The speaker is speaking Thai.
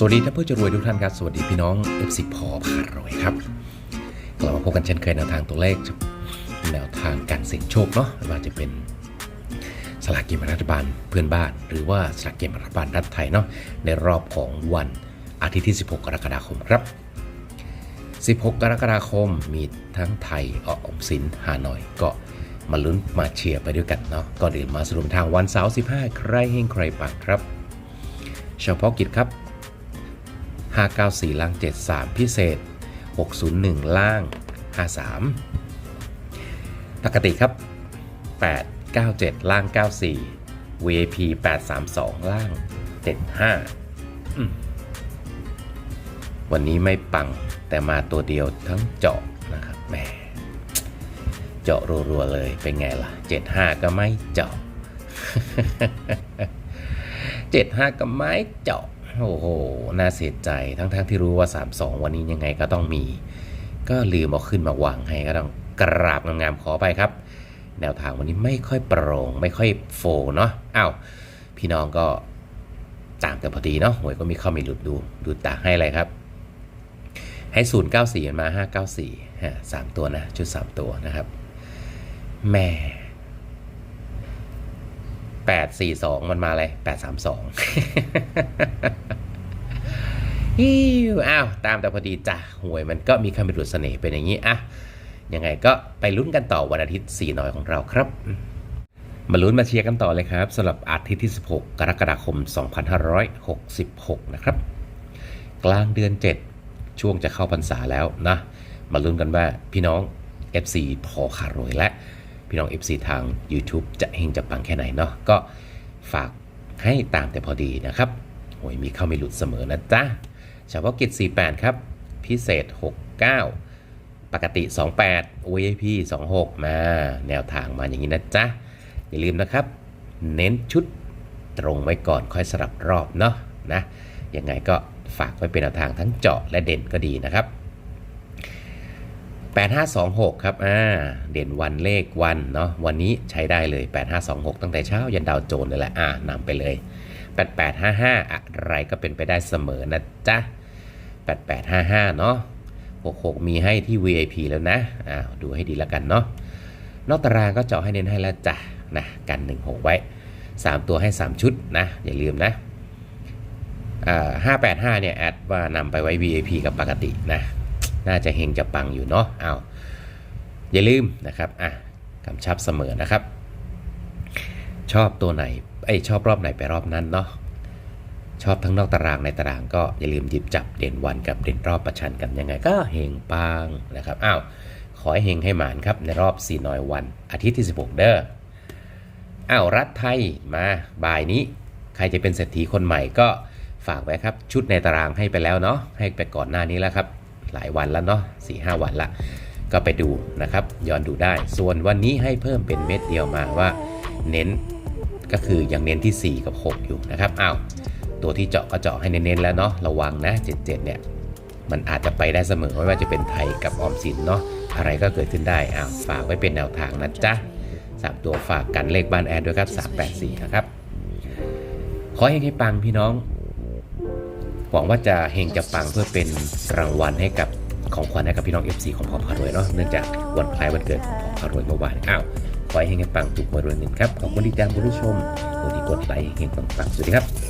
สวัสดีท่านผู้จะรวยทุกท่านครับ สวัสดีพี่น้อง F10 พอพารวยครับ กลับมาพบกันเช่นเคยแนวทางตัวเลข แนวทางการเสี่ยงโชคเนาะว่าจะเป็นสลากกินแบ่งรัฐบาลเพื่อนบ้าน หรือว่าสลากกินแบ่งรัฐบาลรัฐไทยเนาะในรอบของวันอาทิตย์ที่ 16 กรกฎาคมครับ 16 กรกฎาคมมีทั้งไทยออออมสินฮานอยก็มาลุ้นมาเชียร์ไปด้วยกันเนาะก่อนอื่นมาสรุปทางวันเสาร์15 ใครเฮงใครปังครับเฉพาะกิจครับ 594 ล่าง 73 พิเศษ 601 ล่าง 53 ปกติครับ 897 ล่าง 94 VIP 832 ล่าง 75 วันนี้ไม่ปังแต่มาตัวเดียวทั้งเจาะนะครับแหมเจาะรัวๆเลยเป็นไงล่ะ 75 ก็ไม่เจาะ 75 ก็ไม่เจาะ โอ้โห น่าเสียใจทั้งๆทที่รู้ว่า 32 วันนี้ยังไงก็ต้องมี ก็ลืมเอาขึ้นมาวางให้ก็ต้องกราบงามๆขอไปครับ แนวทางวันนี้ไม่ค่อยโปร่งไม่ค่อยโฟเนาะอ้าวพี่น้องก็ตามกันพอดีเนาะหวยก็มีเข้ามีหลุดดูดูตาให้อะไรครับ ให้ 094มันมา 594ฮะสามตัวนะ ชุด 3 ตัวนะครับแหม่842 มันมาอะไร 832 ฮิวอ้าวตามแต่พอดีจ้ะหวยมันก็มีคำเป็นหลุดเสน่ห์เป็นอย่างนี้อะยังไงก็ไปลุ้นกันต่อวันอาทิตย์4น้อยของเราครับ มาลุ้นมาเชียร์กันต่อเลยครับสำหรับอาทิตย์ที่ 16 กรกฎาคม 2566 นะครับ กลางเดือน 7 ช่วงจะเข้าพรรษาแล้วนะ มาลุ้นกันว่าพี่น้อง FC พอคารวยและพี่น้อง FC ทาง YouTube จะเฮงจะปังแค่ไหนเนาะก็ฝากให้ตามแต่พอดีนะครับโอ้ยมีเข้ามีหลุดเสมอนะจ๊ะ เฉพาะกิจ 48 ครับ พิเศษ 69 ปกติ 28 VIP 26 มาแนวทางมาอย่างนี้นะจ๊ะ อย่าลืมนะครับ เน้นชุดตรงไว้ก่อนค่อยสลับรอบเนาะนะยังไงก็ฝากไว้เป็นแนวทางทั้งเจาะและเด่นก็ดีนะครับ 8526 ครับ อ่า เด่นวันเลขวันเนาะ วันนี้ใช้ได้เลย 8526 ตั้งแต่เช้ายันดาวโจนส์เลยแหละ อ่านำไปเลย 8855 อะไรก็เป็นไปได้เสมอนะจ๊ะ 8855 เนาะ66 มีให้ที่ VIP แล้วนะอ่าดูให้ดีแล้วกันเนาะนอกตารางก็เจาะให้เน้นให้แล้วจ้ะนะกัน 16 ไว้ 3 ตัวให้ 3 ชุดนะ อย่าลืมนะอ่า585 เนี่ย แอดว่านำไปไว้ VIP กับปกตินะ น่าจะเฮงจะปังอยู่เนาะเอาวอย่าลืมนะครับอะกำชับเสมอนะครับ ชอบตัวไหนไอชอบรอบไหนไปรอบนั้นเนาะ ชอบทั้งนอกตารางในตารางก็อย่าลืมหยิบจับเด่นวันกับเด่นรอบประชันกันยังไงก็เฮงปังนะครับอ้าวขอให้เฮงให้หมานครับในรอบ4น้อยวัน อาทิตย์ที่ 16 เด้ออ้าวรัฐไทยมาบ่ายนี้ ใครจะเป็นเศรษฐีคนใหม่ก็ฝากไว้ครับ ชุดในตารางให้ไปแล้วเนาะให้ไปก่อนหน้านี้แล้วครับ หลายวันแล้วเนาะสี่ห้าวันละก็ไปดูนะครับ ย้อนดูได้ ส่วนวันนี้ให้เพิ่มเป็นเม็ดเดียวมาว่า เน้นก็คือยังเน้นที่ 4 กับ 6 อยู่นะครับอ้าว ตัวที่เจาะก็เจาะให้เน้นๆแล้วเนาะระวังนะ 77 เนี่ย มันอาจจะไปได้เสมอไม่ว่าจะเป็นไทยกับออมสินเนาะอะไรก็เกิดขึ้นได้อ้าวฝากไว้เป็นแนวทางนะจ๊ะสามตัวฝากกันเลขบ้านแอดด้วยครับ 384 นะครับ ขอให้ให้ปังพี่น้อง หวังว่าจะเฮงจะปังเพื่อเป็นรางวัลให้กับของขวัญให้กับพี่น้อง FC ของพอพารวยเนาะเนื่องจากวันคล้ายวันเกิดของพอพารวยเมื่อวานอ้าวขอให้เฮงให้ปังถูกมารวยเงินครับขอบคุณที่ตามผู้ชมกดที่กดไลค์เฮงปังๆสวัสดีครับ